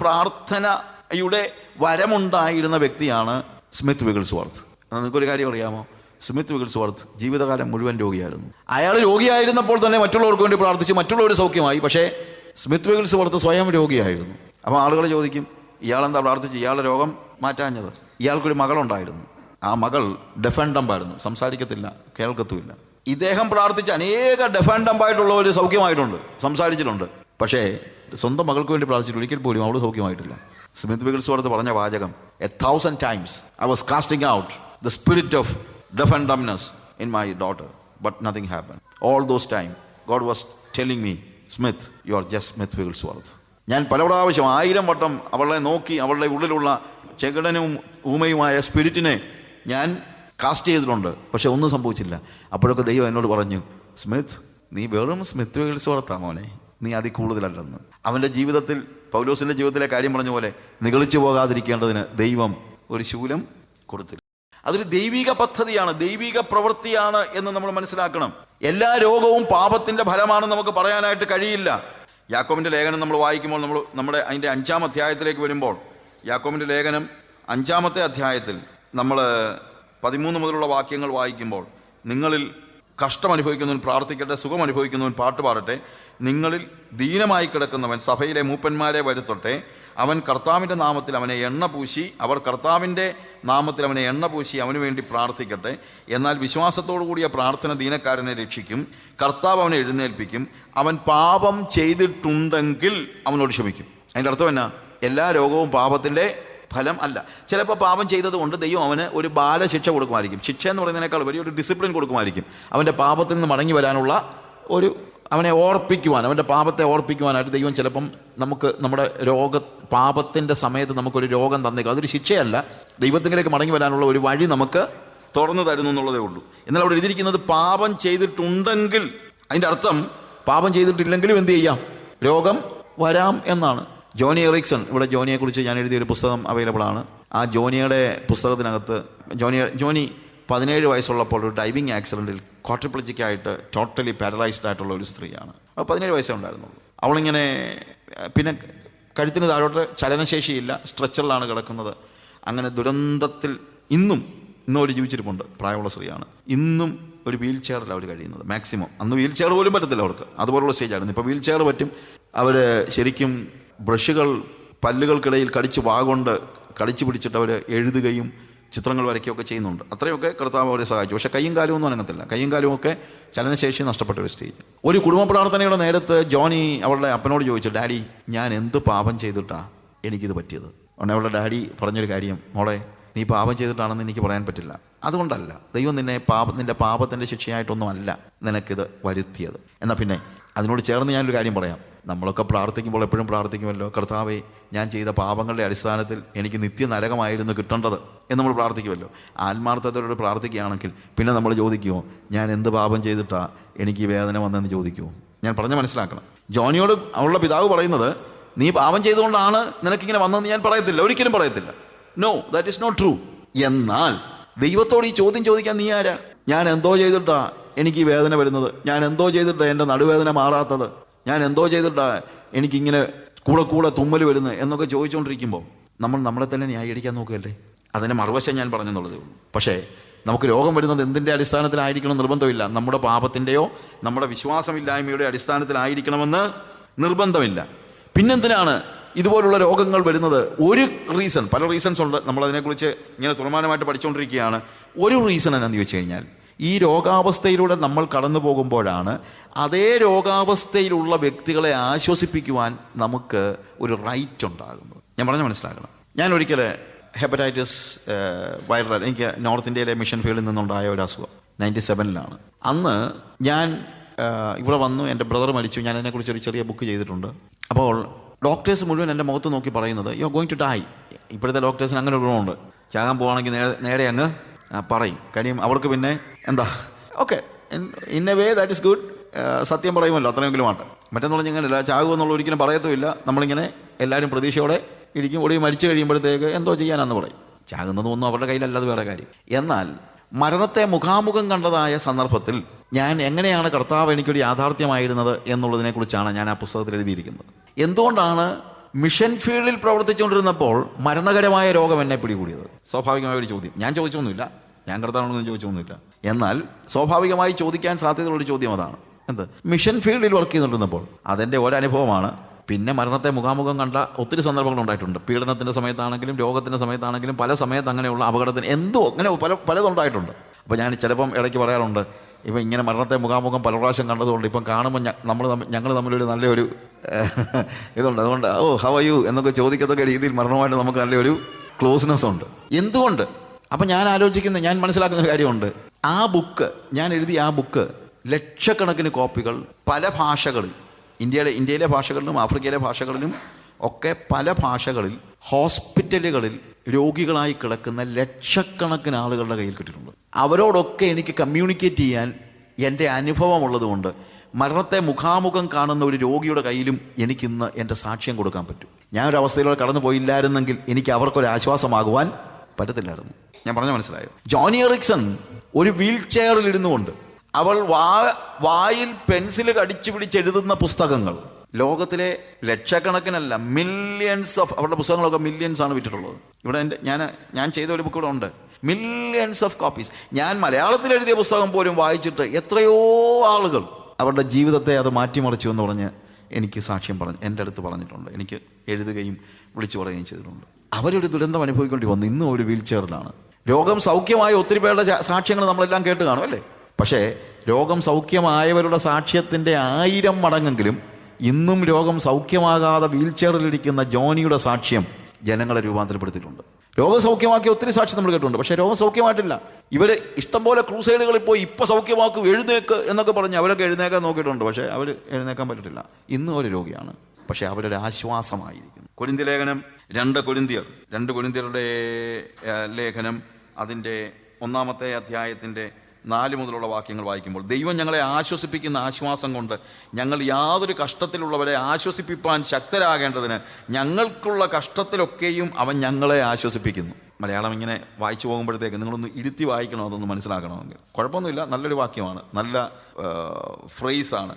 പ്രാർത്ഥനയുടെ വരമുണ്ടായിരുന്ന വ്യക്തിയാണ് സ്മിത്ത് വിഗിൾസ്വർത്ത്. നിങ്ങൾക്കൊരു കാര്യം അറിയാമോ? സ്മിത്ത് വിഗിൾസ്വർത്ത് ജീവിതകാലം മുഴുവൻ രോഗിയായിരുന്നു. അയാൾ രോഗിയായിരുന്നപ്പോൾ തന്നെ മറ്റുള്ളവർക്ക് വേണ്ടി പ്രാർത്ഥിച്ച് മറ്റുള്ളവർ സൗഖ്യമായി പക്ഷേ സ്മിത്ത് വിഗിൾസ്വർത്ത് സ്വയം രോഗിയായിരുന്നു. അപ്പോൾ ആളുകൾ ചോദിക്കും ഇയാളെന്താ പ്രാർത്ഥിച്ച്? ഇയാളുടെ രോഗം മാറ്റാഞ്ഞത്? ഇയാൾക്കൊരു മകളുണ്ടായിരുന്നു. ആ മകൾ ഡെഫൻഡമ്പായിരുന്നു. സംസാരിക്കത്തില്ല കേൾക്കത്തുമില്ല. ഇദ്ദേഹം പ്രാർത്ഥിച്ച് അനേക ഡെഫൻഡമ്പായിട്ടുള്ളവർ സൗഖ്യമായിട്ടുണ്ട് സംസാരിച്ചിട്ടുണ്ട്. പക്ഷേ സ്വന്തം മകൾക്ക് വേണ്ടി പ്രാർത്ഥിച്ചിട്ട് ഒരിക്കൽ പോലും അവൾ സൗഖ്യമായിട്ടില്ല. സ്മിത്ത് വിഗിൾസ്വർത്ത് പറഞ്ഞ വാചകം a thousand times I was casting out the spirit of deaf and dumbness in my daughter but nothing happen all those time God was telling me Smith you are just Smith Wigglesworth ഞാൻ പല പ്രാവശ്യം ആയിരം വട്ടം അവളെ നോക്കി അവളുടെ ഉള്ളിലുള്ള ചെകിടനും ഊമയുമായ സ്പിരിറ്റിനെ ഞാൻ കാസ്റ്റ് ചെയ്തിട്ടുണ്ട്. പക്ഷെ ഒന്നും സംഭവിച്ചില്ല. അപ്പോഴൊക്കെ ദൈവം എന്നോട് പറഞ്ഞു സ്മിത്ത് നീ വെറും സ്മിത്ത് വിഗിൾസ്വർത്താ മോനെ. നീ അതി കൂടുതലല്ലെന്ന്. അവന്റെ ജീവിതത്തിൽ പൗലോസിന്റെ ജീവിതത്തിലെ കാര്യം പറഞ്ഞ പോലെ നിഗളിച്ചു പോകാതിരിക്കേണ്ടതിന് ദൈവം ഒരു ശൂലം കൊടുത്തില്ല. അതൊരു ദൈവിക പദ്ധതിയാണ് ദൈവിക പ്രവൃത്തിയാണ് എന്ന് നമ്മൾ മനസ്സിലാക്കണം. എല്ലാ രോഗവും പാപത്തിന്റെ ഫലമാണെന്ന് നമുക്ക് പറയാനായിട്ട് കഴിയില്ല. യാക്കോബിന്റെ ലേഖനം നമ്മൾ വായിക്കുമ്പോൾ നമ്മൾ നമ്മുടെ അതിന്റെ അഞ്ചാം അധ്യായത്തിലേക്ക് വരുമ്പോൾ യാക്കോബിന്റെ ലേഖനം അഞ്ചാമത്തെ അധ്യായത്തിൽ നമ്മൾ പതിമൂന്ന് മുതലുള്ള വാക്യങ്ങൾ വായിക്കുമ്പോൾ നിങ്ങളിൽ കഷ്ടം അനുഭവിക്കുന്നവൻ പ്രാർത്ഥിക്കട്ടെ സുഖം അനുഭവിക്കുന്നവൻ പാട്ട് പാടട്ടെ നിങ്ങളിൽ ദീനമായി കിടക്കുന്നവൻ സഭയിലെ മൂപ്പന്മാരെ വരുത്തട്ടെ. അവൻ കർത്താവിന്റെ നാമത്തിൽ അവനെ എണ്ണ പൂശി അവർ കർത്താവിന്റെ നാമത്തിൽ അവനെ എണ്ണ പൂശി അവന് വേണ്ടി പ്രാർത്ഥിക്കട്ടെ. എന്നാൽ വിശ്വാസത്തോടു കൂടിയ പ്രാർത്ഥന ദീനക്കാരനെ രക്ഷിക്കും കർത്താവ് അവനെ എഴുന്നേൽപ്പിക്കും. അവൻ പാപം ചെയ്തിട്ടുണ്ടെങ്കിൽ അവനോട് ക്ഷമിക്കും. അതിന്റെ അർത്ഥം എന്നാ? എല്ലാ രോഗവും പാപത്തിന്റെ ഫലം അല്ല. ചിലപ്പോൾ പാപം ചെയ്തതുകൊണ്ട് ദൈവം അവന് ഒരു ബാലശിക്ഷ കൊടുക്കുമായിരിക്കും. ശിക്ഷ എന്ന് പറയുന്നതിനേക്കാൾ വലിയൊരു ഡിസിപ്ലിൻ കൊടുക്കുമായിരിക്കും. അവന്റെ പാപത്തിൽ നിന്ന് മടങ്ങി വരാനുള്ള ഒരു അവനെ ഓർപ്പിക്കുവാൻ അവന്റെ പാപത്തെ ഓർപ്പിക്കുവാനായിട്ട് ദൈവം ചിലപ്പം നമുക്ക് നമ്മുടെ രോഗ പാപത്തിന്റെ സമയത്ത് നമുക്കൊരു രോഗം തന്നേക്കും. അതൊരു ശിക്ഷയല്ല. ദൈവത്തിലേക്ക് മടങ്ങി വരാനുള്ള ഒരു വഴി നമുക്ക് തുറന്നു തരുന്നു എന്നുള്ളതേ ഉള്ളൂ. എന്നാൽ അവിടെ എഴുതിയിരിക്കുന്നത് പാപം ചെയ്തിട്ടുണ്ടെങ്കിൽ അതിന്റെ അർത്ഥം പാപം ചെയ്തിട്ടില്ലെങ്കിലും എന്ത് ചെയ്യാം? രോഗം വരാം എന്നാണ്. ജോണി എറിക്സൺ ഇവിടെ ജോണിയെക്കുറിച്ച് ഞാൻ എഴുതിയ ഒരു പുസ്തകം അവൈലബിൾ ആണ്. ആ ജോണിയുടെ പുസ്തകത്തിനകത്ത് ജോണി ജോണി പതിനേഴ് വയസ്സുള്ളപ്പോൾ ഒരു ഡൈവിങ് ആക്സിഡന്റിൽ ക്വാർട്ടർപ്ലജിക്കായിട്ട് ടോട്ടലി പാരലൈസ്ഡ് ആയിട്ടുള്ള ഒരു സ്ത്രീയാണ്. അവൾ പതിനേഴ് വയസ്സേ ഉണ്ടായിരുന്നുള്ളൂ. അവളിങ്ങനെ പിന്നെ കഴുത്തിന് താഴോട്ട് ചലനശേഷിയില്ല സ്ട്രെച്ചറിലാണ് കിടക്കുന്നത്. അങ്ങനെ ദുരന്തത്തിൽ ഇന്നും ഇന്നും അവർ ജീവിച്ചിരിപ്പുണ്ട് പ്രായമുള്ള സ്ത്രീയാണ്. ഇന്നും ഒരു വീൽ ചെയറിൽ അവർ കഴിയുന്നത് മാക്സിമം. അന്ന് വീൽ ചെയർ പോലും പറ്റത്തില്ല അവർക്ക്. അതുപോലുള്ള സ്റ്റേജായിരുന്നു. ഇപ്പോൾ വീൽ ചെയർ പറ്റും. അവർ ശരിക്കും ബ്രഷുകൾ പല്ലുകൾക്കിടയിൽ കടിച്ച് വാഗൊണ്ട് കടിച്ചു പിടിച്ചിട്ട് അവർ എഴുതുകയും ചിത്രങ്ങൾ വരയ്ക്കുകയൊക്കെ ചെയ്യുന്നുണ്ട്. അത്രയൊക്കെ കർത്താവ് അവരെ സഹായിച്ചു. പക്ഷേ കയ്യും കാലും ഒന്നും അനങ്ങത്തില്ല. കയ്യും കാലും ഒക്കെ ചലനശേഷി നഷ്ടപ്പെട്ട ഒരു സ്റ്റേജ് ഒരു കുടുംബ പ്രാർത്ഥനയുടെ നേരത്ത് ജോണി അവളുടെ അപ്പനോട് ചോദിച്ചു ഡാഡി ഞാൻ എന്ത് പാപം ചെയ്തിട്ടാ എനിക്കിത് പറ്റിയത്? ഉടനെ അവളുടെ ഡാഡി പറഞ്ഞൊരു കാര്യം മോളെ നീ പാപം ചെയ്തിട്ടാണെന്ന് എനിക്ക് പറയാൻ പറ്റില്ല. അതുകൊണ്ടല്ല ദൈവം നിന്നെ പാപ നിന്റെ പാപത്തിന്റെ ശിക്ഷയായിട്ടൊന്നും അല്ല നിനക്കിത് വരുത്തിയത്. എന്നാൽ പിന്നെ അതിനോട് ചേർന്ന് ഞാനൊരു കാര്യം പറയാം. നമ്മളൊക്കെ പ്രാർത്ഥിക്കുമ്പോൾ എപ്പോഴും പ്രാർത്ഥിക്കുമല്ലോ കർത്താവെ ഞാൻ ചെയ്ത പാപങ്ങളുടെ അടിസ്ഥാനത്തിൽ എനിക്ക് നിത്യ നരകമായിരുന്നു കിട്ടേണ്ടത്. എന്ന് നമ്മൾ പ്രാർത്ഥിക്കുമല്ലോ. ആത്മാർത്ഥതയോട് പ്രാർത്ഥിക്കുകയാണെങ്കിൽ പിന്നെ നമ്മൾ ചോദിക്കുമോ ഞാൻ എന്ത് പാപം ചെയ്തിട്ടാ എനിക്ക് വേദന വന്നെന്ന് ചോദിക്കുമോ ഞാൻ പറഞ്ഞ് മനസ്സിലാക്കണം. ജോണിയോട് അവളുടെ പിതാവ് പറയുന്നത് നീ പാപം ചെയ്തുകൊണ്ടാണ് നിനക്കിങ്ങനെ വന്നതെന്ന് ഞാൻ പറയത്തില്ല. ഒരിക്കലും പറയത്തില്ല. No that is not true എന്നാൽ ദൈവത്തോട് ഈ ചോദ്യം ചോദിക്കാൻ നീ ആരാ? ഞാൻ എന്തോ ചെയ്തിട്ടാ എനിക്ക് വേദന വരുന്നത്? ഞാൻ എന്തോ ചെയ്തിട്ടാ എന്റെ നടുവേദന മാറാത്തത്? ഞാൻ എന്തോ ചെയ്തിട്ടാ എനിക്കിങ്ങനെ കൂടെ കൂടെ തുമ്മൽ വരുന്നത്? എന്നൊക്കെ ചോദിച്ചുകൊണ്ടിരിക്കുമ്പോൾ നമ്മൾ നമ്മളെ തന്നെ ന്യായീകരിക്കാൻ നോക്കുകയല്ലേ? അതിന് മറുവശം ഞാൻ പറഞ്ഞെന്നുള്ളതേ ഉള്ളൂ. പക്ഷേ നമുക്ക് രോഗം വരുന്നത് എന്തിന്റെ അടിസ്ഥാനത്തിലായിരിക്കണം നിർബന്ധമില്ല. നമ്മുടെ പാപത്തിന്റെയോ നമ്മുടെ വിശ്വാസമില്ലായ്മയുടെ അടിസ്ഥാനത്തിലായിരിക്കണമെന്ന് നിർബന്ധമില്ല. പിന്നെന്തിനാണ് ഇതുപോലുള്ള രോഗങ്ങൾ വരുന്നത്? ഒരു റീസൺ പല റീസൺസ് ഉണ്ട്. നമ്മളതിനെക്കുറിച്ച് ഇങ്ങനെ തുറമാനമായിട്ട് പഠിച്ചുകൊണ്ടിരിക്കുകയാണ്. ഒരു റീസൺ എന്നാന്ന് ചോദിച്ചു കഴിഞ്ഞാൽ ഈ രോഗാവസ്ഥയിലൂടെ നമ്മൾ കടന്നു പോകുമ്പോഴാണ് അതേ രോഗാവസ്ഥയിലുള്ള വ്യക്തികളെ ആശ്വസിപ്പിക്കുവാൻ നമുക്ക് ഒരു റൈറ്റ് ഉണ്ടാകുന്നത്. ഞാൻ പറഞ്ഞ മനസ്സിലാക്കണം. ഞാൻ ഒരിക്കൽ ഹെപ്പറ്റൈറ്റിസ് വൈറൽ എനിക്ക് നോർത്ത് ഇന്ത്യയിലെ മിഷൻ ഫീൽഡിൽ നിന്നുണ്ടായ ഒരു അസുഖം. നയന്റി സെവനിലാണ് അന്ന് ഞാൻ ഇവിടെ വന്നു. എന്റെ ബ്രദർ മരിച്ചു. ഞാൻ അതിനെക്കുറിച്ച് ഒരു ചെറിയ ബുക്ക് ചെയ്തിട്ടുണ്ട്. അപ്പോൾ ഡോക്ടേഴ്സ് മുഴുവൻ എന്റെ മുഖത്ത് നോക്കി പറയുന്നത് you are going to die ഇപ്പോഴത്തെ ഡോക്ടേഴ്സിന് അങ്ങനെ ഒരു ഗുണമുണ്ട്. ചാകാൻ പോവാണെങ്കിൽ നേരെ നേരെ അങ്ങ് പറയും. കാര്യം അവർക്ക് പിന്നെ എന്താ? Okay. In a way that is good. സത്യം പറയുമല്ലോ. അത്രയെങ്കിലും ആട്ടെ മറ്റെന്ന് പറഞ്ഞാൽ ഇങ്ങനെയല്ല ചാകുമെന്നുള്ള ഒരിക്കലും പറയത്തുമില്ല. നമ്മളിങ്ങനെ എല്ലാവരും പ്രതീക്ഷയോടെ ഇരിക്കും ഒടി മരിച്ചു കഴിയുമ്പോഴത്തേക്ക് എന്തോ ചെയ്യാനെന്ന് പറയും. ചാകുന്നതൊന്നും അവരുടെ കയ്യിലല്ലാതെ വേറെ കാര്യം. എന്നാൽ മരണത്തെ മുഖാമുഖം കണ്ടതായ സന്ദർഭത്തിൽ ഞാൻ എങ്ങനെയാണ് കർത്താവ് എനിക്കൊരു യാഥാർത്ഥ്യമായിരുന്നത് എന്നുള്ളതിനെക്കുറിച്ചാണ് ഞാൻ ആ പുസ്തകത്തിൽ എഴുതിയിരിക്കുന്നത്. എന്തുകൊണ്ടാണ് മിഷൻ ഫീൽഡിൽ പ്രവർത്തിച്ചുകൊണ്ടിരുന്നപ്പോൾ മരണകരമായ രോഗം എന്നെ പിടികൂടിയത്? സ്വാഭാവികമായ ഒരു ചോദ്യം. ഞാൻ ചോദിച്ചൊന്നുമില്ല. ഞാൻ കർത്താണെന്ന് ചോദിച്ചൊന്നുമില്ല. എന്നാൽ സ്വാഭാവികമായി ചോദിക്കാൻ സാധ്യതയുള്ള ഒരു ചോദ്യം അതാണ്. എന്ത്? മിഷൻ ഫീൽഡിൽ വർക്ക് ചെയ്തുകൊണ്ടിരുന്നപ്പോൾ അതെന്റെ ഒരനുഭവമാണ് പിന്നെ മരണത്തെ മുഖാമുഖം കണ്ട ഒത്തിരി സന്ദർഭങ്ങൾ ഉണ്ടായിട്ടുണ്ട്. പീഡനത്തിന്റെ സമയത്താണെങ്കിലും രോഗത്തിന്റെ സമയത്താണെങ്കിലും പല സമയത്ത് അങ്ങനെയുള്ള അപകടത്തിന് എന്തോ അങ്ങനെ പല പലതുണ്ടായിട്ടുണ്ട് അപ്പോൾ ഞാൻ ചിലപ്പം ഇടയ്ക്ക് പറയാറുണ്ട് ഇപ്പം ഇങ്ങനെ മരണത്തെ മുഖാമുഖം പല പ്രാവശ്യം കണ്ടതുകൊണ്ട് ഇപ്പം കാണുമ്പോൾ നമ്മൾ ഞങ്ങൾ തമ്മിലൊരു നല്ലൊരു ഇതുണ്ട്. അതുകൊണ്ട് ഓ ഹവ യു എന്നൊക്കെ ചോദിക്കത്തക്ക രീതിയിൽ മരണമായിട്ട് നമുക്ക് നല്ലൊരു ക്ലോസ്നെസ് ഉണ്ട്. എന്തുകൊണ്ട്? അപ്പം ഞാൻ ആലോചിക്കുന്ന ഞാൻ മനസ്സിലാക്കുന്ന ഒരു കാര്യമുണ്ട്. ആ ബുക്ക് ഞാൻ എഴുതിയ ആ ബുക്ക് ലക്ഷക്കണക്കിന് കോപ്പികൾ പല ഭാഷകളിൽ ഇന്ത്യയിലെ ഇന്ത്യയിലെ ഭാഷകളിലും ആഫ്രിക്കയിലെ ഭാഷകളിലും ഒക്കെ പല ഭാഷകളിൽ ഹോസ്പിറ്റലുകളിൽ രോഗികളായി കിടക്കുന്ന ലക്ഷക്കണക്കിന് ആളുകളുടെ കയ്യിൽ കിട്ടിയിട്ടുണ്ട്. അവരോടൊക്കെ എനിക്ക് കമ്മ്യൂണിക്കേറ്റ് ചെയ്യാൻ എന്റെ അനുഭവമുള്ളതുകൊണ്ട് മരണത്തെ മുഖാമുഖം കാണുന്ന ഒരു രോഗിയുടെ കയ്യിലും എനിക്കിന്ന് എന്റെ സാക്ഷ്യം കൊടുക്കാൻ പറ്റും. ഞാൻ ഒരു അവസ്ഥയിലൂടെ കടന്നു പോയില്ലായിരുന്നെങ്കിൽ എനിക്ക് അവർക്കൊരു ആശ്വാസമാകുവാൻ പറ്റത്തില്ലായിരുന്നു. ഞാൻ പറഞ്ഞ മനസ്സിലായോ? ജോണി എറിക്സൺ ഒരു വീൽ ചെയറിൽ ഇരുന്നുകൊണ്ട് അവൾ വാ വായിൽ പെൻസിൽ കടിച്ചു പിടിച്ചെഴുതുന്ന പുസ്തകങ്ങൾ. ലോകത്തിലെ ലക്ഷക്കണക്കിനല്ല മില്യൺസ് ഓഫ് അവരുടെ പുസ്തകങ്ങളൊക്കെ മില്യൺസ് ആണ് വിറ്റിട്ടുള്ളത്. ഇവിടെ എന്റെ ഞാൻ ഞാൻ ചെയ്ത ഒരു ബുക്ക് ഇവിടെ ഉണ്ട്. മില്യൺസ് ഓഫ് കോപ്പീസ് ഞാൻ മലയാളത്തിൽ എഴുതിയ പുസ്തകം പോലും വായിച്ചിട്ട് എത്രയോ ആളുകൾ അവരുടെ ജീവിതത്തെ അത് മാറ്റിമറിച്ചു എന്ന് പറഞ്ഞ് എനിക്ക് സാക്ഷ്യം പറഞ്ഞു എന്റെ അടുത്ത് പറഞ്ഞിട്ടുണ്ട്. എനിക്ക് എഴുതുകയും വിളിച്ചു പറയുകയും ചെയ്തിട്ടുണ്ട്. അവരൊരു ദുരന്തം അനുഭവിക്കേണ്ടി വന്നു. ഇന്നും ഒരു വീൽ ചെയറിലാണ് രോഗം സൗഖ്യമായ ഒത്തിരി പേരുടെ സാക്ഷ്യങ്ങൾ നമ്മളെല്ലാം കേട്ട് കാണും അല്ലേ? പക്ഷേ രോഗം സൗഖ്യമായവരുടെ സാക്ഷ്യത്തിന്റെ ആയിരം മടങ്ങെങ്കിലും ഇന്നും രോഗം സൗഖ്യമാകാതെ വീൽ ചെയറിലിരിക്കുന്ന ജോണിയുടെ സാക്ഷ്യം ജനങ്ങളെ രൂപാന്തരപ്പെടുത്തിയിട്ടുണ്ട്. രോഗം സൗഖ്യമാക്കിയ ഒത്തിരി സാക്ഷ്യം നമ്മൾ കേട്ടിട്ടുണ്ട്. പക്ഷേ രോഗം സൗഖ്യമായിട്ടില്ല. ഇവർ ഇഷ്ടംപോലെ ക്രൂസൈഡുകളിൽ പോയി ഇപ്പം സൗഖ്യമാക്കും എഴുന്നേക്ക് എന്നൊക്കെ പറഞ്ഞ് അവരൊക്കെ എഴുന്നേക്കാൻ നോക്കിയിട്ടുണ്ട്. പക്ഷേ അവർ എഴുന്നേക്കാൻ പറ്റത്തില്ല ഇന്നും ഒരു രോഗിയാണ്. പക്ഷേ അവരുടെ ആശ്വാസമായിരിക്കുന്നു. കൊരിന്തി ലേഖനം രണ്ട് കൊരിന്തിയർ രണ്ട് കൊരിന്തിയരുടെ ലേഖനം അതിന്റെ ഒന്നാമത്തെ അധ്യായത്തിന്റെ നാല് മുതലുള്ള വാക്യങ്ങൾ വായിക്കുമ്പോൾ ദൈവം ഞങ്ങളെ ആശ്വസിപ്പിക്കുന്ന ആശ്വാസം കൊണ്ട് ഞങ്ങൾ യാതൊരു കഷ്ടത്തിലുള്ളവരെ ആശ്വസിപ്പിക്കാൻ ശക്തരാകേണ്ടതിന് ഞങ്ങൾക്കുള്ള കഷ്ടത്തിലൊക്കെയും അവൻ ഞങ്ങളെ ആശ്വസിപ്പിക്കുന്നു. മലയാളം ഇങ്ങനെ വായിച്ചു പോകുമ്പോഴത്തേക്ക് നിങ്ങളൊന്ന് ഇരുത്തി വായിക്കണം അതൊന്ന് മനസ്സിലാക്കണമെങ്കിൽ. കുഴപ്പമൊന്നുമില്ല നല്ലൊരു വാക്യമാണ് നല്ല ഫ്രേസാണ്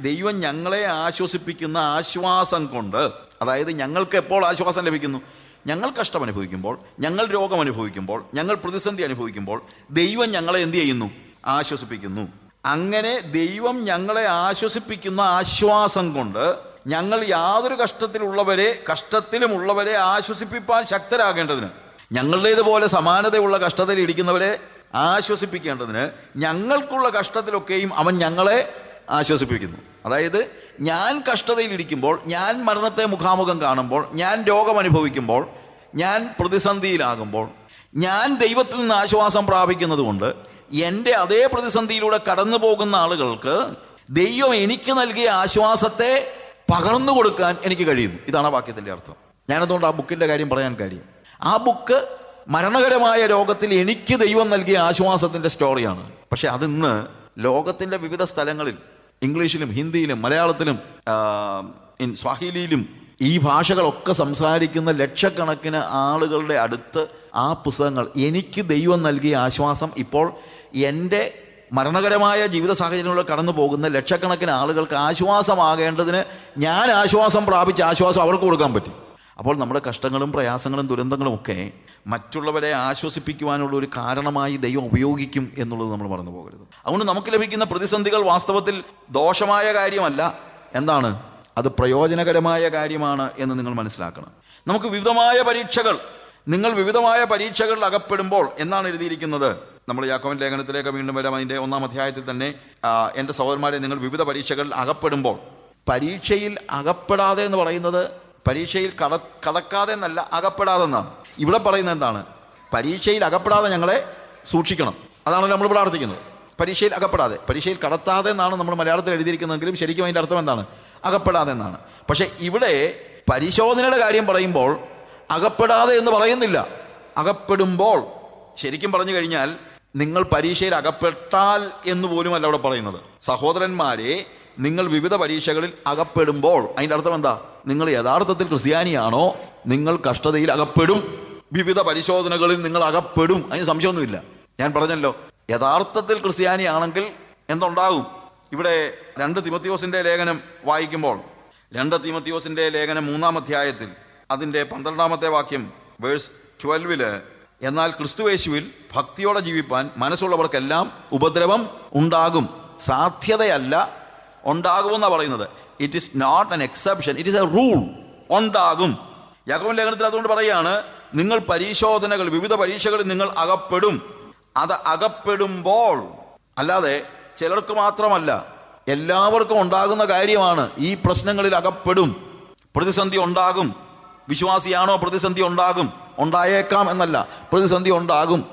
ദൈവം ഞങ്ങളെ ആശ്വസിപ്പിക്കുന്ന ആശ്വാസം കൊണ്ട് അതായത് ഞങ്ങൾക്ക് എപ്പോൾ ആശ്വാസം ലഭിക്കുന്നു? ഞങ്ങൾ കഷ്ടം അനുഭവിക്കുമ്പോൾ ഞങ്ങൾ രോഗം അനുഭവിക്കുമ്പോൾ ഞങ്ങൾ പ്രതിസന്ധി അനുഭവിക്കുമ്പോൾ ദൈവം ഞങ്ങളെ എന്ത് ചെയ്യുന്നു? ആശ്വസിപ്പിക്കുന്നു. അങ്ങനെ ദൈവം ഞങ്ങളെ ആശ്വസിപ്പിക്കുന്ന ആശ്വാസം കൊണ്ട് ഞങ്ങൾ യാതൊരു കഷ്ടത്തിലുള്ളവരെ കഷ്ടത്തിലുമുള്ളവരെ ആശ്വസിപ്പിപ്പാൻ ശക്തരാകേണ്ടതിന് ഞങ്ങളുടേതുപോലെ സമാനതയുള്ള കഷ്ടത്തിൽ ഇരിക്കുന്നവരെ ആശ്വസിപ്പിക്കേണ്ടതിന് ഞങ്ങൾക്കുള്ള കഷ്ടത്തിലൊക്കെയും അവൻ ഞങ്ങളെ ആശ്വസിപ്പിക്കുന്നു. അതായത് ഞാൻ കഷ്ടതയിലിരിക്കുമ്പോൾ ഞാൻ മരണത്തെ മുഖാമുഖം കാണുമ്പോൾ ഞാൻ രോഗം അനുഭവിക്കുമ്പോൾ ഞാൻ പ്രതിസന്ധിയിലാകുമ്പോൾ ഞാൻ ദൈവത്തിൽ നിന്ന് ആശ്വാസം പ്രാപിക്കുന്നത് കൊണ്ട് എന്റെ അതേ പ്രതിസന്ധിയിലൂടെ കടന്നു പോകുന്ന ആളുകൾക്ക് ദൈവം എനിക്ക് നൽകിയ ആശ്വാസത്തെ പകർന്നു കൊടുക്കാൻ എനിക്ക് കഴിയുന്നു. ഇതാണ് ആ വാക്യത്തിന്റെ അർത്ഥം. ഞാനതുകൊണ്ട് ആ ബുക്കിന്റെ കാര്യം പറയാൻ കാര്യം. ആ ബുക്ക് മരണകരമായ രോഗത്തിൽ എനിക്ക് ദൈവം നൽകിയ ആശ്വാസത്തിന്റെ സ്റ്റോറിയാണ് പക്ഷെ അതിന്ന് ലോകത്തിന്റെ വിവിധ സ്ഥലങ്ങളിൽ ഇംഗ്ലീഷിലും ഹിന്ദിയിലും മലയാളത്തിലും സ്വാഹിലിയിലും ഈ ഭാഷകളൊക്കെ സംസാരിക്കുന്ന ലക്ഷക്കണക്കിന് ആളുകളുടെ അടുത്ത് ആ പുസ്തകങ്ങൾ എനിക്ക് ദൈവം നൽകിയ ആശ്വാസം ഇപ്പോൾ എന്റെ മരണകരമായ ജീവിത സാഹചര്യങ്ങളിലൂടെ കടന്നു പോകുന്ന ലക്ഷക്കണക്കിന് ആളുകൾക്ക് ആശ്വാസമാകേണ്ടതിന് ഞാൻ ആശ്വാസം പ്രാപിച്ച ആശ്വാസം അവർക്ക് കൊടുക്കാൻ പറ്റും. അപ്പോൾ നമ്മുടെ കഷ്ടങ്ങളും പ്രയാസങ്ങളും ദുരന്തങ്ങളും ഒക്കെ മറ്റുള്ളവരെ ആശ്വസിപ്പിക്കുവാനുള്ള ഒരു കാരണമായി ദൈവം ഉപയോഗിക്കും എന്നുള്ളത് നമ്മൾ മറന്നു പോകരുത്. അതുകൊണ്ട് നമുക്ക് ലഭിക്കുന്ന പ്രതിസന്ധികൾ വാസ്തവത്തിൽ ദോഷമായ കാര്യമല്ല. എന്താണ്? അത് പ്രയോജനകരമായ കാര്യമാണ് എന്ന് നിങ്ങൾ മനസ്സിലാക്കണം. നമുക്ക് വിവിധമായ പരീക്ഷകൾ നിങ്ങൾ വിവിധമായ പരീക്ഷകളിൽ അകപ്പെടുമ്പോൾ എന്നാണ് എഴുതിയിരിക്കുന്നത്? നമ്മൾ യാക്കോവൻ ലേഖനത്തിലേക്ക് വീണ്ടും വരാം. അതിന്റെ ഒന്നാം അധ്യായത്തിൽ തന്നെ എന്റെ സഹോദരന്മാരെ നിങ്ങൾ വിവിധ പരീക്ഷകളിൽ അകപ്പെടുമ്പോൾ. പരീക്ഷയിൽ അകപ്പെടാതെ എന്ന് പറയുന്നത് പരീക്ഷയിൽ കട കടക്കാതെ എന്നല്ല അകപ്പെടാതെ എന്നാണ് ഇവിടെ പറയുന്നത് എന്താണ്? പരീക്ഷയിൽ അകപ്പെടാതെ ഞങ്ങളെ സൂക്ഷിക്കണം. അതാണ് നമ്മൾ പ്രാർത്ഥിക്കുന്നത് പരീക്ഷയിൽ അകപ്പെടാതെ. പരീക്ഷയിൽ കടത്താതെ എന്നാണ് നമ്മൾ മലയാളത്തിൽ എഴുതിയിരിക്കുന്നതെങ്കിലും ശരിക്കും അതിന്റെ അർത്ഥം എന്താണ്? അകപ്പെടാതെ എന്നാണ്. പക്ഷേ ഇവിടെ പരിശോധനയുടെ കാര്യം പറയുമ്പോൾ അകപ്പെടാതെ എന്ന് പറയുന്നില്ല. അകപ്പെടുമ്പോൾ ശരിക്കും പറഞ്ഞു കഴിഞ്ഞാൽ നിങ്ങൾ പരീക്ഷയിൽ അകപ്പെട്ടാൽ എന്ന് പോലുമല്ല അവിടെ പറയുന്നത്. സഹോദരന്മാരെ നിങ്ങൾ വിവിധ പരീക്ഷകളിൽ അകപ്പെടുമ്പോൾ അതിന്റെ അർത്ഥം എന്താ? നിങ്ങൾ യഥാർത്ഥത്തിൽ ക്രിസ്ത്യാനിയാണോ? നിങ്ങൾ കഷ്ടതയിൽ അകപ്പെടും. വിവിധ പരിശോധനകളിൽ നിങ്ങൾ അകപ്പെടും. അതിന് സംശയമൊന്നുമില്ല. ഞാൻ പറഞ്ഞല്ലോ യഥാർത്ഥത്തിൽ ക്രിസ്ത്യാനിയാണെങ്കിൽ എന്തുണ്ടാകും? ഇവിടെ രണ്ട് തിമത്തിയോസിന്റെ ലേഖനം വായിക്കുമ്പോൾ രണ്ട് തിമത്തിയോസിന്റെ ലേഖനം മൂന്നാം അധ്യായത്തിൽ അതിന്റെ പന്ത്രണ്ടാമത്തെ വാക്യം വേഴ്സ് ട്വൽവിൽ എന്നാൽ ക്രിസ്തുവേശുവിൽ ഭക്തിയോടെ ജീവിപ്പാൻ മനസ്സുള്ളവർക്കെല്ലാം ഉപദ്രവം ഉണ്ടാകും. സാധ്യതയല്ല ഉണ്ടാകുമെന്നാണ് പറയുന്നത്. It is not an exception it is a rule ഉണ്ടാകും. യാക്കോബൻ ലേഖനത്തിൽ അതുകൊണ്ട് പറയുകയാണ് നിങ്ങൾ പരിശോധനകൾ വിവിധ പരീക്ഷകളിൽ നിങ്ങൾ അകപ്പെടും. അത് അകപ്പെടുമ്പോൾ അല്ലാതെ ചിലർക്ക് മാത്രമല്ല എല്ലാവർക്കും ഉണ്ടാകുന്ന കാര്യമാണ് ഈ പ്രശ്നങ്ങളിൽ അകപ്പെടും. പ്രതിസന്ധി ഉണ്ടാകും. വിശ്വാസിയാണോ പ്രതിസന്ധി ഉണ്ടാകും? ഉണ്ടായേക്കാം എന്നല്ല. പ്രതിസന്ധി ഉണ്ടാകും.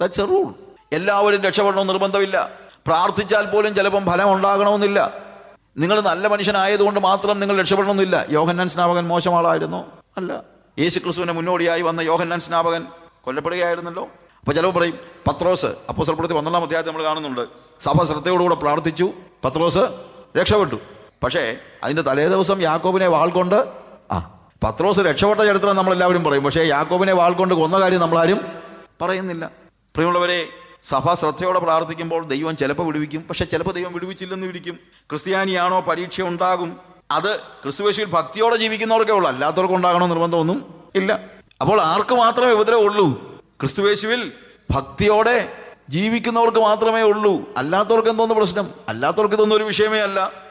ദാറ്റ്സ് എ റൂൾ എല്ലാവരും രക്ഷപ്പെടണമെന്ന് നിർബന്ധമില്ല. പ്രാർത്ഥിച്ചാൽ പോലും ചിലപ്പം ഫലം ഉണ്ടാകണമെന്നില്ല. നിങ്ങൾ നല്ല മനുഷ്യനായതുകൊണ്ട് മാത്രം നിങ്ങൾ രക്ഷപ്പെടണമെന്നില്ല. യോഹന്നാൻ സ്നാപകൻ മോശമാളായിരുന്നു. അല്ല. യേശു ക്രിസ്തുവിനെ മുന്നോടിയായി വന്ന യോഹന്നാൻ സ്നാപകൻ കൊല്ലപ്പെടുകയായിരുന്നല്ലോ. അപ്പോൾ ചിലപ്പോൾ പറയും പത്രോസ് അപ്പോൾ സ്വൽപ്പത്തി പന്ത്രണ്ടാം അധ്യായത്തിൽ നമ്മൾ കാണുന്നുണ്ട്. സഭ ശ്രദ്ധയോടുകൂടെ പ്രാർത്ഥിച്ചു. പത്രോസ് രക്ഷപ്പെട്ടു. പക്ഷേ അതിന്റെ തലേ ദിവസം യാക്കോബിനെ വാൾ കൊണ്ട് ആ പത്രോസ് രക്ഷപ്പെട്ട ചരിത്രം നമ്മളെല്ലാവരും പറയും. പക്ഷേ യാക്കോബിനെ വാൾ കൊണ്ട് കൊന്ന കാര്യം നമ്മളാരും പറയുന്നില്ല. പ്രിയമുള്ളവരെ സഭ ശ്രദ്ധയോടെ പ്രാർത്ഥിക്കുമ്പോൾ ദൈവം ചിലപ്പോൾ വിടുവിക്കും. പക്ഷെ ചിലപ്പോൾ ദൈവം വിടുവിച്ചില്ലെന്ന് വിളിക്കും. ക്രിസ്ത്യാനിയാണോ പരീക്ഷ ഉണ്ടാകും? അത് ക്രിസ്തുവേശുവിൽ ഭക്തിയോടെ ജീവിക്കുന്നവർക്കേ ഉള്ളൂ. അല്ലാത്തവർക്ക് ഉണ്ടാകണോ നിർബന്ധമൊന്നും ഇല്ല. അപ്പോൾ ആർക്ക് മാത്രമേ ഉപദ്രവം ഉള്ളൂ? ക്രിസ്തുവേശുവിൽ ഭക്തിയോടെ ജീവിക്കുന്നവർക്ക് മാത്രമേ ഉള്ളൂ. അല്ലാത്തവർക്ക് എന്തോന്ന് പ്രശ്നം? അല്ലാത്തവർക്ക് ഇതൊന്നും ഒരു വിഷയമേ അല്ല.